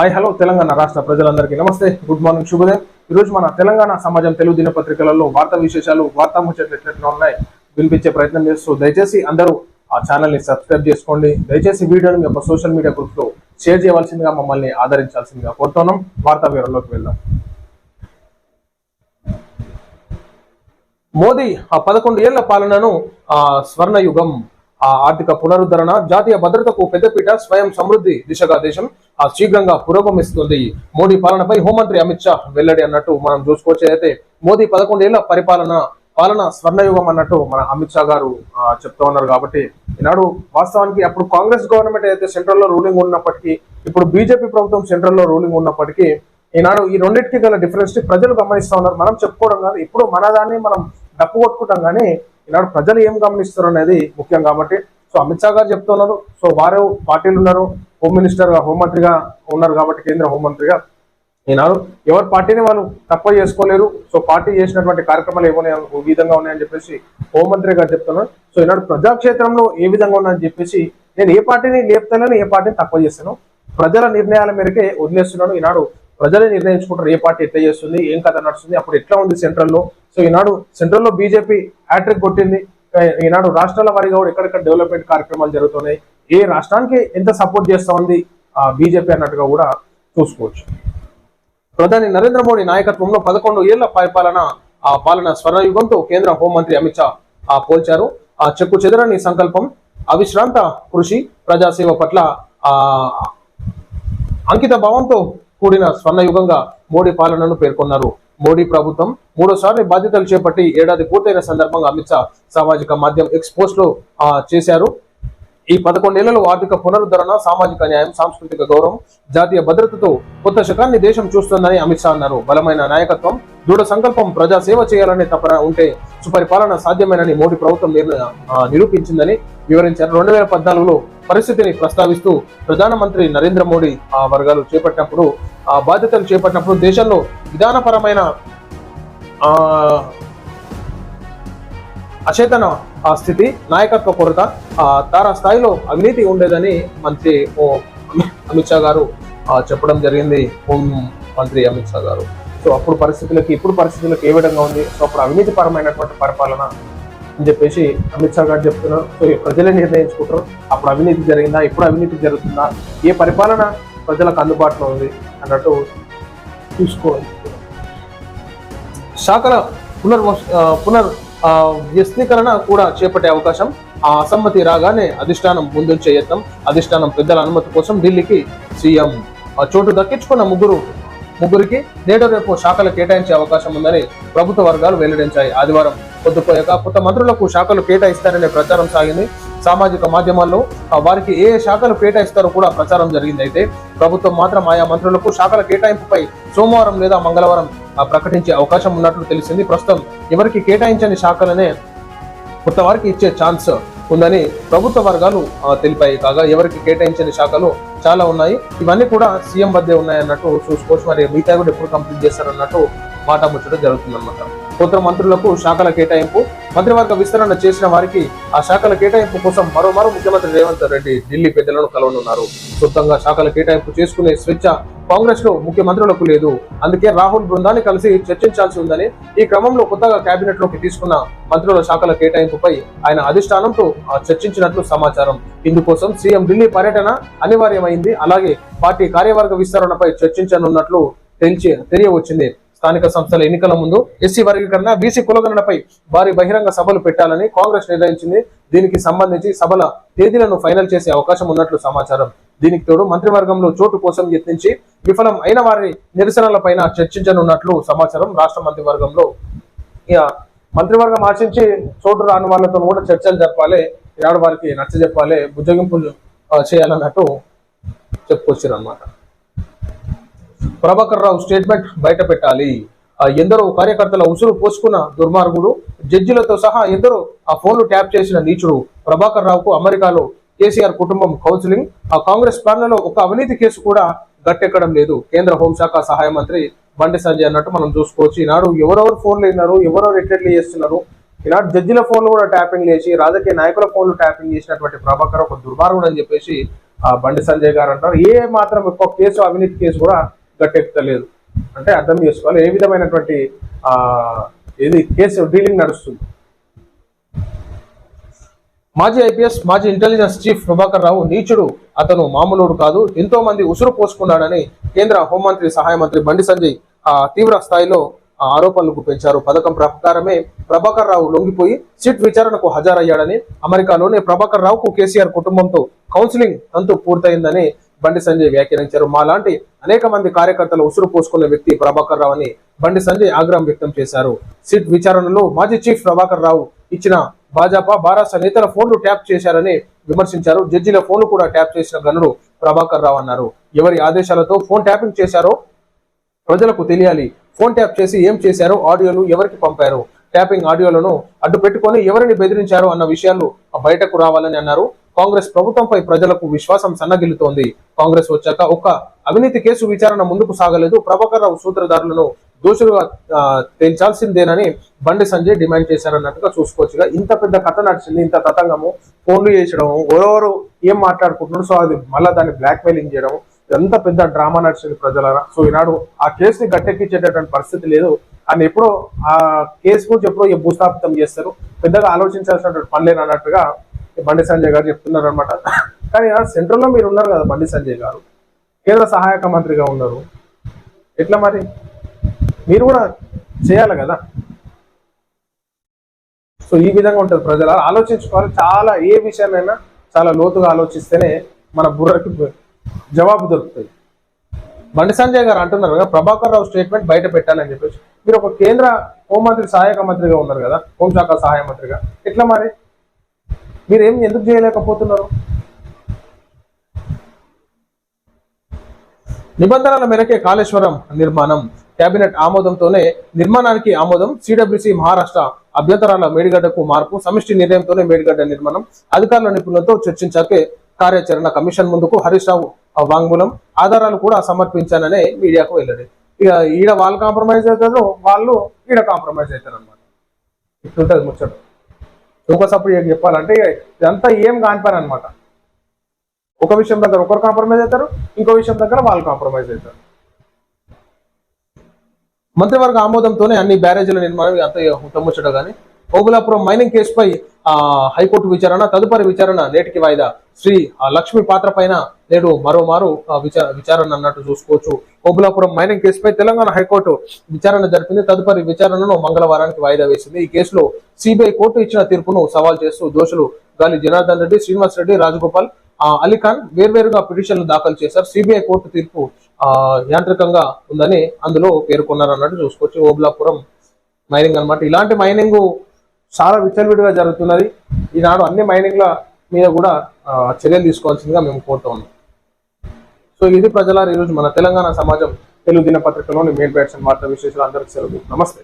Hi hello Telangana రాష్ట్ర ప్రజలందరికీ నమస్తే. గుడ్ మార్నింగ్ శుభోదయం. ఈరోజు మన తెలంగాణ సమాజం తెలుగు దినపత్రికలలో వార్తా విశేషాలు వార్తా ముచ్చట్లు ఎట్లెట్లా ఉన్నాయి వినిపించే ప్రయత్నం చేస్తూ దయచేసి అందరూ ఆ ఛానల్ని సబ్స్క్రైబ్ చేసుకోండి. దయచేసి వీడియోని మీ యొక్క సోషల్ మీడియా గ్రూప్లో షేర్ చేయవలసిందిగా మమ్మల్ని ఆదరించాల్సిందిగా కోరుతున్నాం. వార్తా వివరంలోకి వెళ్దాం. మోదీ ఆ పదకొండు ఏళ్ళ పాలనను ఆ స్వర్ణయుగం ఆ ఆర్థిక పునరుద్ధరణ జాతీయ భద్రతకు పెద్దపీట స్వయం సమృద్ధి దిశగా దేశం ఆ శీఘ్రంగా పురోగమిస్తుంది. మోడీ పాలనపై హోంమంత్రి అమిత్ షా వెల్లడి అన్నట్టు మనం చూసుకోవచ్చు. అయితే మోదీ పదకొండేళ్ళ పరిపాలన పాలన స్వర్ణయుగం అన్నట్టు మన అమిత్ షా గారు చెప్తా ఉన్నారు కాబట్టి ఈనాడు వాస్తవానికి అప్పుడు కాంగ్రెస్ గవర్నమెంట్ అయితే సెంట్రల్లో రూలింగ్ ఉన్నప్పటికీ ఇప్పుడు బీజేపీ ప్రభుత్వం సెంట్రల్లో రూలింగ్ ఉన్నప్పటికీ ఈనాడు ఈ రెండింటికి గల డిఫరెన్స్ని ప్రజలు గమనిస్తా ఉన్నారు. మనం చెప్పుకోవడం కాదు ఇప్పుడు మన దాన్ని మనం డప్పు కొట్టుకుంటాం. కానీ ఈనాడు ప్రజలు ఏం గమనిస్తారు అనేది ముఖ్యం కాబట్టి సో అమిత్ షా గారు చెప్తున్నారు సో వారు పార్టీలు ఉన్నారు హోమ్ మినిస్టర్గా హోంమంత్రిగా ఉన్నారు కాబట్టి కేంద్ర హోంమంత్రిగా ఈనాడు ఎవరి పార్టీని వాళ్ళు తక్కువ చేసుకోలేరు సో పార్టీ చేసినటువంటి కార్యక్రమాలు ఏమైనా విధంగా ఉన్నాయని చెప్పేసి హోంమంత్రి గారు చెప్తున్నారు. సో ఈనాడు ప్రజాక్షేత్రంలో ఏ విధంగా ఉన్నాయని చెప్పేసి నేను ఏ పార్టీని లేపుతానని ఏ పార్టీని తక్కువ చేస్తాను. ప్రజల నిర్ణయాల మేరకే వదిలేస్తున్నాను. ఈనాడు ప్రజలే నిర్ణయించుకుంటారు ఏ పార్టీ ఎట్లా చేస్తుంది ఏం కథ నడుస్తుంది అప్పుడు ఎట్లా ఉంది సెంట్రల్లో సో ఈనాడు సెంట్రల్లో బీజేపీ హ్యాట్రిక్ కొట్టింది. ఈనాడు రాష్ట్రాల వారిగా కూడా ఎక్కడెక్కడ డెవలప్మెంట్ కార్యక్రమాలు జరుగుతున్నాయి. ఏ రాష్ట్రానికి ఎంత సపోర్ట్ చేస్తా ఉంది బీజేపీ అన్నట్టుగా కూడా చూసుకోవచ్చు. ప్రధాని నరేంద్ర మోడీ నాయకత్వంలో పదకొండు ఏళ్ళ పరిపాలన ఆ పాలన స్వర్ణయుగంతో కేంద్ర హోంమంత్రి అమిత్ షా పోల్చారు. ఆ చెక్కు చెదరని సంకల్పం అవిశ్రాంత కృషి ప్రజాసేవ పట్ల ఆ అంకిత భావంతో కూడిన స్వర్ణయుగంగా మోడీ పాలనను పేర్కొన్నారు. మోడీ ప్రభుత్వం మూడోసారి బాధ్యతలు చేపట్టి ఏడాది పూర్తయిన సందర్భంగా అమిత్ షా సామాజిక మాధ్యమం ఎక్స్పోస్ట్లో చేశారు. ఈ పదకొండేళ్ళలో ఆర్థిక పునరుద్ధరణ సామాజిక న్యాయం సాంస్కృతిక గౌరవం జాతీయ భద్రతతో కొత్త శకాన్ని దేశం చూస్తుందని అమిత్ షా అన్నారు. బలమైన నాయకత్వం దృఢ సంకల్పం ప్రజా సేవ చేయాలనే తపన ఉంటే సుపరిపాలన సాధ్యమేనని మోడీ ప్రభుత్వం నిరూపించిందని వివరించారు. రెండు వేల పద్నాలుగులో పరిస్థితిని ప్రస్తావిస్తూ ప్రధానమంత్రి నరేంద్ర మోడీ ఆ వర్గాలు చేపట్టినప్పుడు ఆ బాధ్యతలు చేపట్టినప్పుడు దేశంలో విధానపరమైన అచేతన ఆ స్థితి నాయకత్వ కొరత ఆ తారా స్థాయిలో అవినీతి ఉండేదని మంత్రి ఓ అమిత్ షా గారు చెప్పడం జరిగింది. హోం మంత్రి అమిత్ షా గారు. సో అప్పుడు పరిస్థితులకి ఇప్పుడు పరిస్థితులకు ఏ విధంగా ఉంది? సో అప్పుడు అవినీతి పరమైనటువంటి పరిపాలన అని చెప్పేసి అమిత్ షా గారు చెప్తున్నారు. సో ప్రజలే నిర్ణయించుకుంటారు. అప్పుడు అవినీతి జరిగిందా? ఇప్పుడు అవినీతి జరుగుతుందా? ఏ పరిపాలన ప్రజలకు అందుబాటులో ఉంది అన్నట్టు చూసుకోవాలి. శాఖల పునర్ పునర్ ఆ, వ్యస్తీకరణ కూడా చేపట్టే అవకాశం. ఆ అసమ్మతి రాగానే అధిష్టానం ముందుంచే యత్నం అధిష్టానం పెద్దల అనుమతి కోసం ఢిల్లీకి సీఎం ఆ చోటు దక్కించుకున్న ముగ్గురు ముగ్గురికి నేడు రేపు శాఖలు కేటాయించే అవకాశం ఉందని ప్రభుత్వ వర్గాలు వెల్లడించాయి. ఆదివారం పొద్దుపోయాక కొత్త మంత్రులకు శాఖలు కేటాయిస్తారనే ప్రచారం సాగింది. సామాజిక మాధ్యమాల్లో వారికి ఏ శాఖలు కేటాయిస్తారో కూడా ప్రచారం జరిగింది. అయితే ప్రభుత్వం మాత్రం ఆయా మంత్రులకు శాఖల కేటాయింపుపై సోమవారం లేదా మంగళవారం ప్రకటించే అవకాశం ఉన్నట్లు తెలిసింది. ప్రస్తుతం ఎవరికి కేటాయించని శాఖలనే కొత్త వారికి ఇచ్చే ఛాన్స్ ఉందని ప్రభుత్వ వర్గాలు తెలిపాయి. కాగా ఎవరికి కేటాయించని శాఖలు చాలా ఉన్నాయి. ఇవన్నీ కూడా సీఎం వద్దే ఉన్నాయి అన్నట్టు చూసుకోవచ్చు మరి మిగతా కూడా ఎప్పుడు కంప్లీట్ చేస్తారన్నట్టు మాట ముచ్చట జరుగుతుందన్నమాట. కొత్త మంత్రులకు శాఖల కేటాయింపు మంత్రివర్గ విస్తరణ చేసిన వారికి ఆ శాఖల కేటాయింపు కోసం మరోమారు ముఖ్యమంత్రి రేవంత్ రెడ్డి ఢిల్లీ పెద్దలను కలవనున్నారు. సొంతంగా శాఖల కేటాయింపు చేసుకునే స్వేచ్ఛ కాంగ్రెస్లో ముఖ్యమంత్రులకు లేదు. అందుకే రాహుల్ బృందాన్ని కలిసి చర్చించాల్సి ఉందని ఈ క్రమంలో కొత్తగా కేబినెట్లోకి తీసుకున్న మంత్రుల శాఖల కేటాయింపుపై ఆయన అధిష్టానంతో ఆ, చర్చించినట్లు సమాచారం. ఇందుకోసం సీఎం ఢిల్లీ పర్యటన అనివార్యమైంది. అలాగే పార్టీ కార్యవర్గ విస్తరణపై చర్చించనున్నట్లు తెలిసి తెలియవచ్చింది. స్థానిక సంస్థల ఎన్నికల ముందు ఎస్సీ వర్గీకరణ బీసీ కులగణనపై భారీ బహిరంగ సభలు పెట్టాలని కాంగ్రెస్ నిర్ణయించింది. దీనికి సంబంధించి సభల తేదీలను ఫైనల్ చేసే అవకాశం ఉన్నట్లు సమాచారం. దీనికి తోడు మంత్రివర్గంలో చోటు కోసం యత్నించి విఫలం అయిన వారి నిరసనలపైన చర్చించనున్నట్లు సమాచారం రాష్ట్ర మంత్రివర్గంలో. ఇక మంత్రివర్గం ఆశించి చోటు రాని వాళ్ళతో కూడా చర్చలు జరపాలి. ఈనాడు వారికి నచ్చ చెప్పాలి బుజ్జగింపులు చేయాలన్నట్టు చెప్పుకొచ్చారు అనమాట ప్రభాకర్ రావు స్టేట్మెంట్ బయట పెట్టాలి. ఎందరో కార్యకర్తల ఉసురు పోసుకున్న దుర్మార్గుడు జడ్జిలతో సహా ఎందరో ఆ ఫోన్లు ట్యాప్ చేసిన నీచుడు ప్రభాకర్ రావుకు అమెరికాలో కేసీఆర్ కుటుంబం కౌన్సిలింగ్ ఆ కాంగ్రెస్ ప్లాన్లలో ఒక అవినీతి కేసు కూడా గట్టెక్కడం లేదు. కేంద్ర హోంశాఖ సహాయ మంత్రి బండి సంజయ్ అన్నట్టు మనం చూసుకోవచ్చు. ఈనాడు ఎవరెవరు ఫోన్లు అయినారు ఎవరెవరు ఎట్లెట్లు చేస్తున్నారు ఈనాడు జడ్జిల ఫోన్లు కూడా ట్యాపింగ్ చేసి రాజకీయ నాయకుల ఫోన్లు ట్యాపింగ్ చేసినటువంటి ప్రభాకర్ ఒక దుర్మార్గుడు అని చెప్పేసి ఆ, బండి సంజయ్ గారు అంటారు. ఏ మాత్రం ఒక్క కేసు అవినీతి కేసు కూడా గట్టెక్కలేదు అంటే అర్థం చేసుకోవాలి. ఏ విధమైనటువంటి ఏది కేసు డీలింగ్ నడుస్తుంది? మాజీ ఐపీఎస్ మాజీ ఇంటెలిజెన్స్ చీఫ్ ప్రభాకర్ రావు నీచుడు అతను మామూలుడు కాదు. ఎంతో మంది ఉసురు పోసుకున్నాడని కేంద్ర హోంమంత్రి సహాయ మంత్రి బండి సంజయ్ ఆ, తీవ్ర స్థాయిలో ఆ, ఆరోపణలకు పెంచారు. పథకం ప్రకారమే ప్రభాకర్ రావు లొంగిపోయి సిట్ విచారణకు హాజరయ్యాడని అమెరికాలోని ప్రభాకర్ రావుకు కేసీఆర్ కుటుంబంతో కౌన్సిలింగ్ తంతు పూర్తయిందని బండి సంజయ్ వ్యాఖ్యానించారు. మాలాంటి అనేక మంది కార్యకర్తలు ఉసురు పోసుకున్న వ్యక్తి ప్రభాకర్ రావు అని బండి సంజయ్ ఆగ్రహం వ్యక్తం చేశారు. సిట్ విచారణలో మాజీ చీఫ్ ప్రభాకర్ రావు ఇచ్చిన భాజపా బారాస నేతల ఫోన్లు ట్యాప్ చేశారని విమర్శించారు. జడ్జిల ఫోన్లు కూడా ట్యాప్ చేసిన గనుడు ప్రభాకర్ రావు అన్నారు. ఎవరి ఆదేశాలతో ఫోన్ ట్యాపింగ్ చేశారో ప్రజలకు తెలియాలి. ఫోన్ ట్యాప్ చేసి ఏం చేశారో ఆడియోలు ఎవరికి పంపారు? ట్యాపింగ్ ఆడియోలను అడ్డు పెట్టుకొని ఎవరిని బెదిరించారు అన్న విషయాలు బయటకు రావాలని అన్నారు. కాంగ్రెస్ ప్రభుత్వంపై ప్రజలకు విశ్వాసం సన్నగిల్లుతోంది. కాంగ్రెస్ వచ్చాక ఒక్క అవినీతి కేసు విచారణ ముందుకు సాగలేదు. ప్రభాకర్ రావు సూత్రధారులను దోషులుగా తేల్చాల్సిందేనని బండి సంజయ్ డిమాండ్ చేశారన్నట్టుగా చూసుకోవచ్చుగా. ఇంత పెద్ద కథ నడిచింది ఇంత తతంగము ఫోన్లు చేసడం ఎవరెవరు ఏం మాట్లాడుకుంటున్నారు సో అది మళ్ళీ దాన్ని బ్లాక్మెయిలింగ్ చేయడం ఎంత పెద్ద డ్రామా నడిచింది ప్రజలరా. సో ఈనాడు ఆ కేసుని గట్టెక్కించేటటువంటి పరిస్థితి లేదు. అని ఎప్పుడో ఆ కేసు గురించి ఎప్పుడో భూస్థాపితం చేస్తారు. పెద్దగా ఆలోచించాల్సినటువంటి పని లేని బండి సంజయ్ గారు చెప్తున్నారు అనమాట కానీ సెంట్రల్లో మీరు ఉన్నారు కదా బండి సంజయ్ గారు. కేంద్ర సహాయక మంత్రిగా ఉన్నారు. ఎట్లా మరి? మీరు కూడా చేయాలి కదా? సో ఈ విధంగా ఉంటుంది ప్రజలు. ఆలోచించుకోవాలి. చాలా ఏ విషయాన్నైనా చాలా లోతుగా ఆలోచిస్తేనే మన బుర్రకి జవాబు దొరుకుతుంది. బండి సంజయ్ గారు అంటున్నారు కదా ప్రభాకర్ రావు స్టేట్మెంట్ బయట పెట్టాలని చెప్పేసి. మీరు ఒక కేంద్ర హోంమంత్రి సహాయక మంత్రిగా ఉన్నారు కదా హోంశాఖ సహాయ మంత్రిగా. ఎట్లా మరి? మీరు ఏం ఎందుకు చేయలేకపోతున్నారు? నిబంధనల మేరకే కాళేశ్వరం నిర్మాణం. కేబినెట్ ఆమోదంతోనే నిర్మాణానికి ఆమోదం సిడబ్ల్యూసి మహారాష్ట్ర అభ్యంతరాల మేడిగడ్డకు మార్పు సమిష్టి నిర్ణయంతోనే మేడిగడ్డ నిర్మాణం. అధికారుల నిపుణులతో చర్చించాకే కార్యాచరణ కమిషన్ ముందుకు హరీష్ రావు వాంగ్మూలం. ఆధారాలు కూడా సమర్పించాననే మీడియాకు వెళ్ళండి ఇక ఈడ వాళ్ళు కాంప్రమైజ్ అవుతారు వాళ్ళు ఈడ కాంప్రమైజ్ అవుతారు అనమాట ఇట్లుంటది ముచ్చట. ఇంకోసప్పుడు చెప్పాలంటే ఇదంతా ఏం కానిపోయాను అనమాట ఒక విషయం దగ్గర ఒకరు కాంప్రమైజ్ అవుతారు ఇంకో విషయం దగ్గర వాళ్ళు కాంప్రమైజ్ అవుతారు. మంత్రివర్గ ఆమోదంతోనే అన్ని బ్యారేజీల నిర్మాణం అంత ఉత్తముచ్చట కానీ ఓబులాపురం మైనింగ్ కేసుపై ఆ హైకోర్టు విచారణ తదుపరి విచారణ నేటికి వాయిదా. శ్రీ ఆ, లక్ష్మి పాత్ర పైన నేడు మరోమారు విచార విచారణ అన్నట్టు చూసుకోవచ్చు. ఓబులాపురం మైనింగ్ కేసుపై తెలంగాణ హైకోర్టు విచారణ జరిపింది. తదుపరి విచారణను మంగళవారానికి వాయిదా వేసింది. ఈ కేసులో సిబిఐ కోర్టు ఇచ్చిన తీర్పును సవాల్ చేస్తూ దోషులు గాలి జనార్దన్ రెడ్డి శ్రీనివాస్ రెడ్డి రాజగోపాల్ అలీఖాన్ వేర్వేరుగా పిటిషన్లు దాఖలు చేశారు. సిబిఐ కోర్టు తీర్పు ఆ, యాంత్రికంగా ఉందని అందులో పేర్కొన్నారు అన్నట్టు చూసుకోవచ్చు. ఓబులాపురం మైనింగ్ అన్నమాట. ఇలాంటి మైనింగ్ చాలా విచ్చలవిడిగా జరుగుతున్నది. ఈనాడు అన్ని మైనింగ్ల మీద కూడా చర్యలు తీసుకోవాల్సిందిగా మేము కోరుతా ఉన్నాం. సో ఇది ప్రజల ఈరోజు మన తెలంగాణ సమాజం తెలుగు దినపత్రికలోని మెయిన్ బ్యాట్స్ వార్తా విశేషాలు అందరికీ సెలవు. నమస్తే.